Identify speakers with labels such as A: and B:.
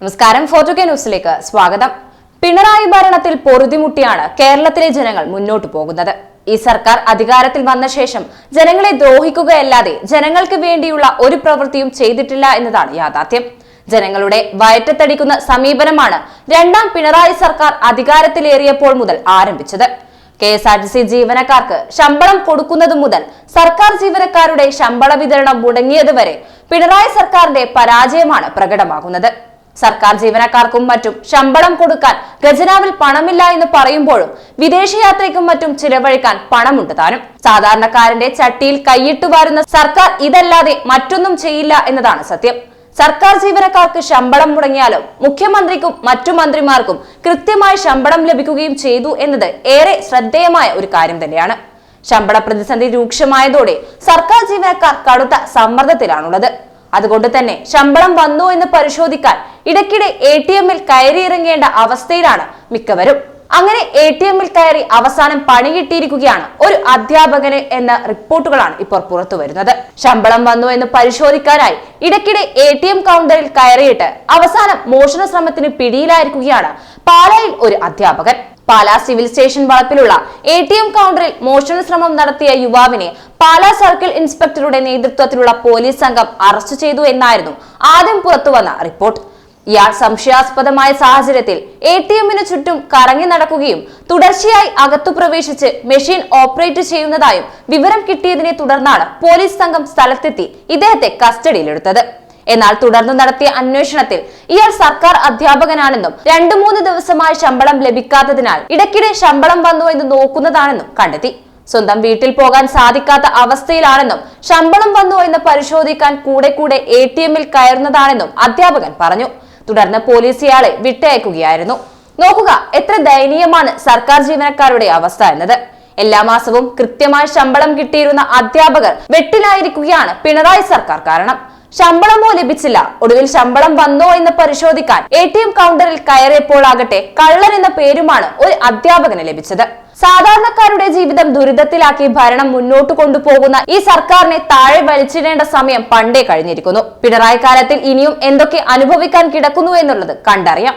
A: നമസ്കാരം. ഫോർട്ടു കെ ന്യൂസിലേക്ക് സ്വാഗതം. പിണറായി ഭരണത്തിൽ പൊറുതിമുട്ടിയാണ് കേരളത്തിലെ ജനങ്ങൾ മുന്നോട്ടു പോകുന്നത്. ഈ സർക്കാർ അധികാരത്തിൽ വന്ന ശേഷം ജനങ്ങളെ ദ്രോഹിക്കുകയല്ലാതെ ജനങ്ങൾക്ക് വേണ്ടിയുള്ള ഒരു പ്രവൃത്തിയും ചെയ്തിട്ടില്ല എന്നതാണ് യാഥാർത്ഥ്യം. ജനങ്ങളുടെ വയറ്റത്തടിക്കുന്ന സമീപനമാണ് രണ്ടാം പിണറായി സർക്കാർ അധികാരത്തിലേറിയപ്പോൾ മുതൽ ആരംഭിച്ചത്. K S R T C ജീവനക്കാർക്ക് ശമ്പളം കൊടുക്കുന്നതു മുതൽ സർക്കാർ ജീവനക്കാരുടെ ശമ്പള വിതരണം മുടങ്ങിയതുവരെ പിണറായി സർക്കാരിന്റെ പരാജയമാണ് പ്രകടമാകുന്നത്. സർക്കാർ ജീവനക്കാർക്കും മറ്റും ശമ്പളം കൊടുക്കാൻ ഖജനാവിൽ പണമില്ല എന്ന് പറയുമ്പോഴും വിദേശയാത്രയ്ക്കും മറ്റും ചിലവഴിക്കാൻ പണമുണ്ട് താനും. സാധാരണക്കാരന്റെ ചട്ടിയിൽ കൈയിട്ടു വാരുന്ന സർക്കാർ ഇതല്ലാതെ മറ്റൊന്നും ചെയ്യില്ല എന്നതാണ് സത്യം. സർക്കാർ ജീവനക്കാർക്ക് ശമ്പളം മുടങ്ങിയാലും മുഖ്യമന്ത്രിക്കും മറ്റു മന്ത്രിമാർക്കും കൃത്യമായി ശമ്പളം ലഭിക്കുകയും ചെയ്തു എന്നത് ഏറെ ശ്രദ്ധേയമായ ഒരു കാര്യം തന്നെയാണ്. ശമ്പള പ്രതിസന്ധി രൂക്ഷമായതോടെ സർക്കാർ ജീവനക്കാർ കടുത്ത സമ്മർദ്ദത്തിലാണുള്ളത്. അതുകൊണ്ട് തന്നെ ശമ്പളം വന്നു എന്ന് പരിശോധിക്കാൻ ഇടയ്ക്കിടെ എ ടി എമ്മിൽ കയറിയിറങ്ങേണ്ട അവസ്ഥയിലാണ് മിക്കവരും. അങ്ങനെ എ ടി എമ്മിൽ കയറി അവസാനം പണി കിട്ടിയിരിക്കുകയാണ് ഒരു അധ്യാപകന് എന്ന റിപ്പോർട്ടുകളാണ് ഇപ്പോൾ പുറത്തു വരുന്നത്. ശമ്പളം വന്നു എന്ന് പരിശോധിക്കാനായി ഇടയ്ക്കിടെ എ ടി എം കൗണ്ടറിൽ കയറിയിട്ട് അവസാനം മോഷണ ശ്രമത്തിന് പിടിയിലായിരിക്കുകയാണ് പാലായിൽ ഒരു അധ്യാപകൻ. പാലാ സിവിൽ സ്റ്റേഷൻ വളപ്പിലുള്ള എ ടി എം കൗണ്ടറിൽ മോഷണ ശ്രമം നടത്തിയ യുവാവിനെ പാലാ സർക്കിൾ ഇൻസ്പെക്ടറുടെ നേതൃത്വത്തിലുള്ള പോലീസ് സംഘം അറസ്റ്റ് ചെയ്തു എന്നായിരുന്നു ആദ്യം പുറത്തുവന്ന റിപ്പോർട്ട്. ഇയാൾ സംശയാസ്പദമായ സാഹചര്യത്തിൽ എ ടി എമ്മിനു ചുറ്റും കറങ്ങി നടക്കുകയും തുടർച്ചയായി അകത്തു പ്രവേശിച്ച് മെഷീൻ ഓപ്പറേറ്റ് ചെയ്യുന്നതായും വിവരം കിട്ടിയതിനെ തുടർന്നാണ് പോലീസ് സംഘം സ്ഥലത്തെത്തി ഇദ്ദേഹത്തെ കസ്റ്റഡിയിലെടുത്തത്. എന്നാൽ തുടർന്ന് നടത്തിയ അന്വേഷണത്തിൽ ഇയാൾ സർക്കാർ അധ്യാപകനാണെന്നും രണ്ടു മൂന്ന് ദിവസമായി ശമ്പളം ലഭിക്കാത്തതിനാൽ ഇടയ്ക്കിടെ ശമ്പളം വന്നു എന്ന് നോക്കുന്നതാണെന്നും കണ്ടെത്തി. സ്വന്തം വീട്ടിൽ പോകാൻ സാധിക്കാത്ത അവസ്ഥയിലാണെന്നും ശമ്പളം വന്നു എന്ന് പരിശോധിക്കാൻ കൂടെ കൂടെ എ ടി എമ്മിൽ കയറുന്നതാണെന്നും അധ്യാപകൻ പറഞ്ഞു. തുടർന്ന് പോലീസ് ഇയാളെ വിട്ടയക്കുകയായിരുന്നു. നോക്കുക എത്ര ദയനീയമാണ് സർക്കാർ ജീവനക്കാരുടെ അവസ്ഥ എന്നത്. എല്ലാ മാസവും കൃത്യമായി ശമ്പളം കിട്ടിയിരുന്ന അധ്യാപകർ വെട്ടിലായിരിക്കുകയാണ് പിണറായി സർക്കാർ കാരണം. ശമ്പളമോ ലഭിച്ചില്ല. ഒടുവിൽ ശമ്പളം വന്നോ എന്ന് പരിശോധിക്കാൻ എ ടി എം കൗണ്ടറിൽ കയറിയപ്പോൾ ആകട്ടെ കള്ളൻ എന്ന പേരുമാണ് ഒരു അധ്യാപകന് ലഭിച്ചത്. സാധാരണക്കാരുടെ ജീവിതം ദുരിതത്തിലാക്കി ഭരണം മുന്നോട്ട് കൊണ്ടുപോകുന്ന ഈ സർക്കാരിനെ താഴെ വലിച്ചിടേണ്ട സമയം പണ്ടേ കഴിഞ്ഞിരിക്കുന്നു. പിണറായി കാലത്തിൽ ഇനിയും എന്തൊക്കെ അനുഭവിക്കാൻ കിടക്കുന്നു എന്നുള്ളത് കണ്ടറിയാം.